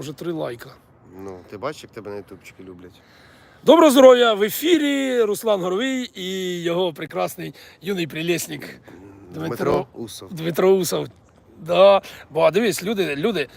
вже три лайка. Ну, ти бачиш, як тебе на ютубчики люблять. Доброго здоров'я! В ефірі Руслан Горовий і його прекрасний юний прилесник Дмитро, Дмитро Усов. Дмитро Усов. Да. Бо дивись, люди, люди,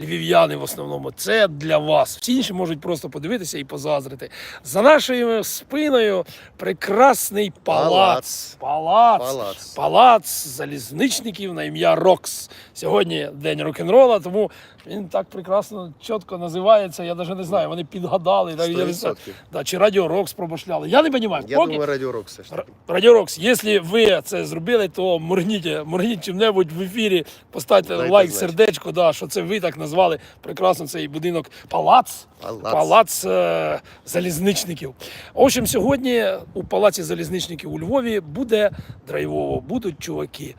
львів'яни в основному, це для вас. Всі інші можуть просто подивитися і позазрити. За нашою спиною прекрасний палац. Палац. Палац. Палац залізничників на ім'я Рокс. Сьогодні день рок-н-рола, тому він так прекрасно чітко називається. Я навіть не знаю. Вони підгадали. да, Да, чи Радіо Рокс пробашляли. Я не розумію. Я Поки... думаю, Радіо Рок все. Радіо Рокс, якщо ви це зробили, то моргніть, моргніть чим-небудь в ефірі, поставте Дайте лайк, знати. сердечко, да, що це ви так назвали прекрасно цей будинок Палац. Палац. Палац е, залізничників. В общем, сьогодні у палаці залізничників у Львові буде драйвово, будуть чуваки.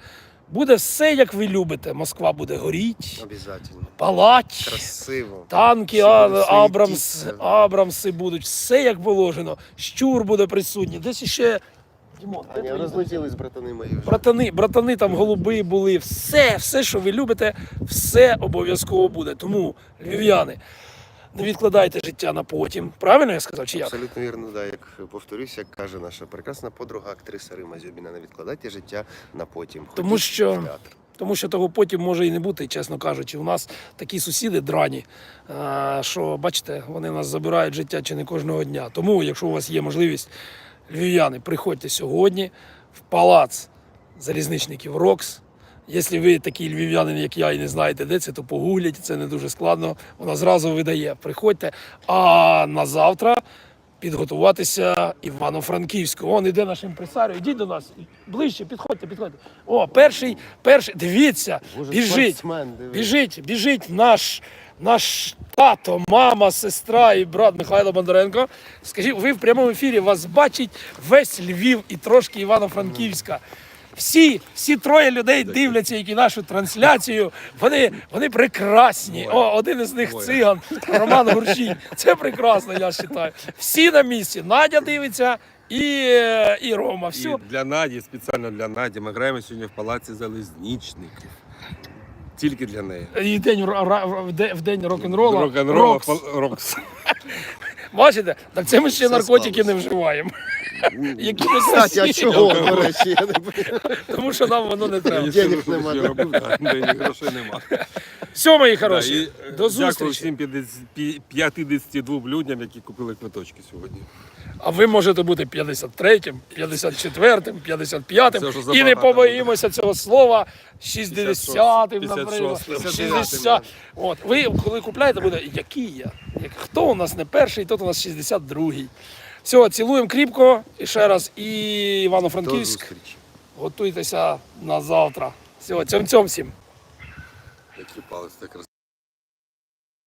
Буде все, як ви любите. Москва буде горіть, Обязательно. палач, Красиво. танки, а, Абрамс. Абрамси будуть, все як положено. Щур буде присутній. Десь іще. Дімон, де твої розлетілись, братани мої вже. Братани, братани там голуби були, все, все, що ви любите, все обов'язково буде. Тому, львів'яни, не відкладайте життя на потім. Правильно я сказав? Чи як? Абсолютно вірно, да. Як повторюсь, як каже наша прекрасна подруга, актриса Рима Зюбіна, не відкладайте життя на потім. Тому Ходіть що- в театр. Тому що того потім може і не бути, чесно кажучи. У нас такі сусіди драні, що бачите, вони нас забирають життя чи не кожного дня. Тому, якщо у вас є можливість, львів'яни, приходьте сьогодні в палац залізничників Рокс. Якщо ви такий львів'янин, як я, і не знаєте, де це, то погугліть, це не дуже складно. Вона зразу видає. Приходьте. А на завтра підготуватися Івано-Франківську. Он іде наш імпресаріо. Ідіть до нас ближче, підходьте, підходьте. О, перший, перший, дивіться, біжить, біжить, біжить наш, наш тато, мама, сестра і брат Михайло Бондаренко. Скажіть, ви в прямому ефірі вас бачить весь Львів і трошки Івано-Франківська. Всі, всі троє людей дивляться, які нашу трансляцію. Вони, вони прекрасні. О, один із них циган, Роман Гуршій. Це прекрасно, я вважаю. Всі на місці. Надя дивиться і, е, і Рома. Все. І для Наді, спеціально для Наді, ми граємо сьогодні в палаці залізничників. Тільки для неї. І день, в день, в день рок-н-ролу. Рок-н-рол, Рокс. рокс. Бачите? Так це ми ще Все наркотики не вживаємо. Які ми Кстати, а чого, до речі, я не. Тому що нам воно не треба. Я Денег скажу, нема, да. робив, да, грошей нема. Все, мої Да, хороші. і, е, До Дякую зустрічі. всім 50 пі- 52 людям, які купили квиточки сьогодні. А ви можете бути 53-м, 54-м, 55-м. Це вже І забагато не побоїмося цього слова 60-м, 56-м, наприклад. 59-м. 60. От, ви коли купляєте, буде, який я? Як, хто у нас не перший, тот у нас 62-й. Все, цілуємо кріпко. І ще раз, і Івано-Франківськ. Готуйтеся на завтра. Все, цьом-цьом всім. Які палець так.